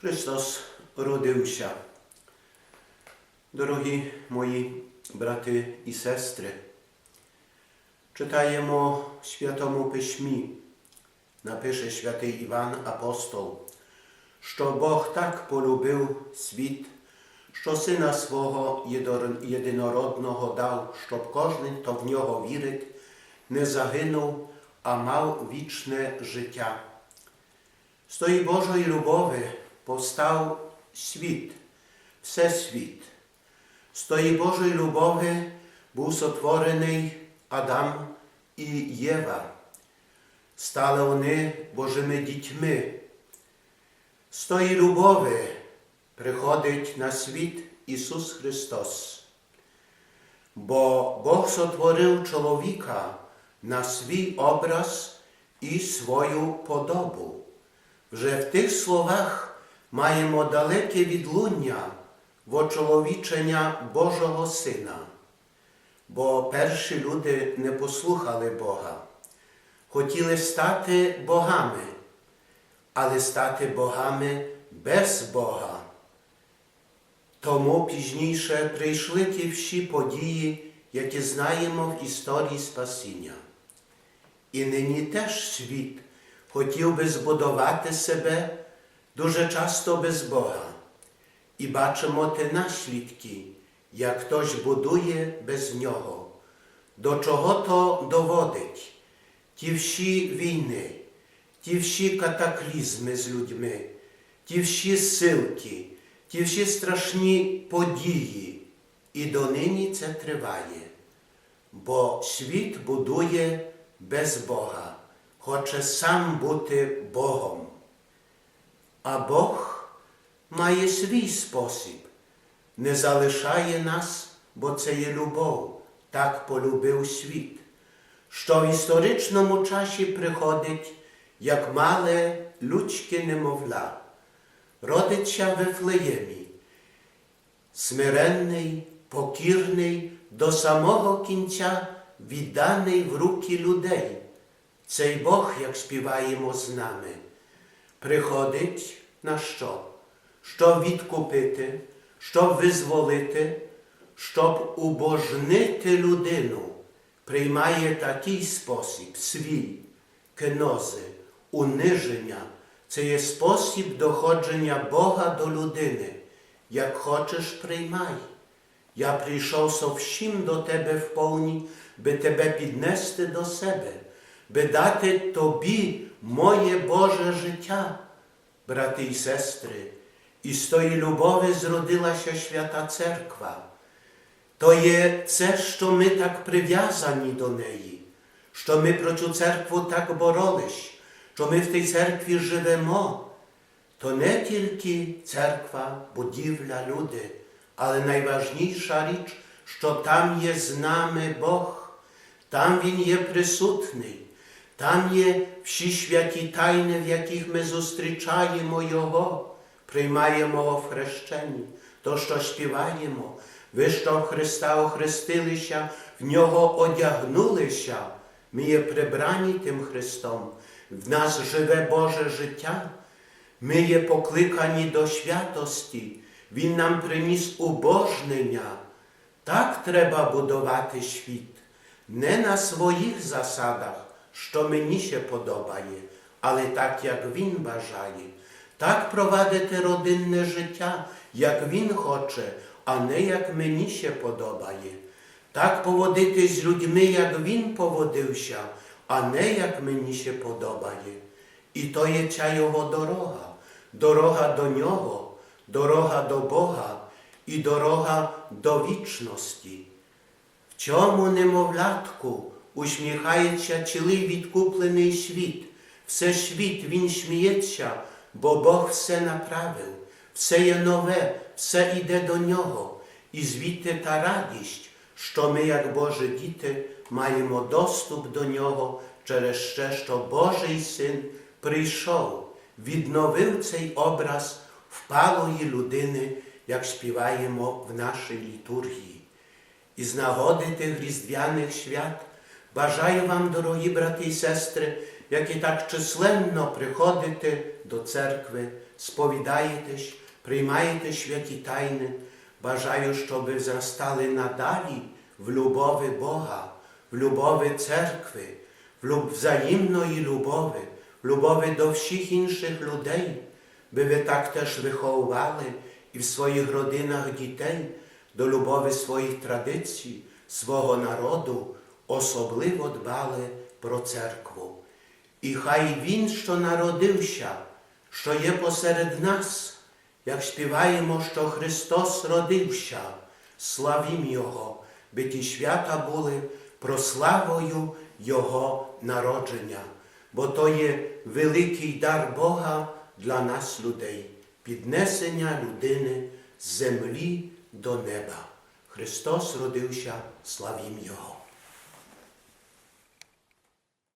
Христос родився. Дорогі мої брати і сестри, читаємо в Святому Письмі, напише святий Іван Апостол, що Бог так полюбив світ, що Сина свого єдор- єдинородного дав, щоб кожен, хто в нього вірить, не загинув, а мав вічне життя. З тої Божої любові повстав світ, всесвіт. З тої Божої любові був сотворений Адам і Єва. Стали вони Божими дітьми. З тої любові приходить на світ Ісус Христос. Бо Бог сотворив чоловіка на свій образ і свою подобу. Вже в тих словах маємо далеке відлуння вочоловічення Божого Сина. Бо перші люди не послухали Бога, хотіли стати богами, але стати богами без Бога. Тому пізніше прийшли ті всі події, які знаємо в історії спасіння. І нині теж світ хотів би збудувати себе дуже часто без Бога. І бачимо те наслідки, як хтось будує без нього. До чого то доводить ті всі війни, ті всі катаклізми з людьми, ті всі силки, ті всі страшні події. І донині це триває. Бо світ будує без Бога, хоче сам бути Богом. А Бог має свій спосіб, не залишає нас, бо це є любов, так полюбив світ, що в історичному часі приходить, як мале людське немовля, родиться в Вифлеємі, смиренний, покірний, до самого кінця відданий в руки людей. Цей Бог, як співаємо з нами, приходить на що? Щоб відкупити, щоб визволити, щоб убожнити людину, приймає такий спосіб свій, кенози, униження. Це є спосіб доходження Бога до людини. Як хочеш, приймай. Я прийшов совсім до тебе в повні, би тебе піднести до себе, би дати тобі моє Боже життя, брати і сестри. І з тої любові зродилася свята церква. То є це, що ми так прив'язані до неї, що ми про цю церкву так боролись, що ми в тій церкві живемо. То не тільки церква, будівля, люди, але найважніша річ, що там є з нами Бог, там Він є присутний, там є всі святі тайни, в яких ми зустрічаємо Його, приймаємо в хрещенні, то, що співаємо, ви, що Христа охрестилися, в Нього одягнулися, ми є прибрані тим Христом, в нас живе Боже життя. Ми є покликані до святості, Він нам приніс убожнення. Так треба будувати світ, не на своїх засадах, що мені ще подобає, але так, як Він бажає, так провадити родинне життя, як Він хоче, а не як мені ще подобає. Так поводитись з людьми, як Він поводився, а не як мені ще подобає. І то є ця його дорога, дорога до нього, дорога до Бога і дорога до вічності. В цьому немовлятку усміхається цілий відкуплений світ. Все світ він сміється, бо Бог все направив, все є нове, все йде до нього. І звідти та радість, що ми, як Божі діти, маємо доступ до нього через те, що Божий син прийшов, відновив цей образ впалої людини, як співаємо в нашій літургії. І з нагоди тих різдвяних свят бажаю вам, дорогі брати і сестри, які так численно приходите до церкви, сповідаєтесь, приймаєте святі тайни. Бажаю, щоб ви зростали надалі в любові Бога, в любові церкви, в взаємної любові, в любові до всіх інших людей, би ви так теж виховували і в своїх родинах дітей до любові своїх традицій, свого народу, особливо дбали про церкву. І хай Він, що народився, що є посеред нас, як співаємо, що Христос родився, славім Його, би ті свята були прославою Його народження, бо то є великий дар Бога для нас, людей, піднесення людини з землі до неба. Христос родився, славім Його.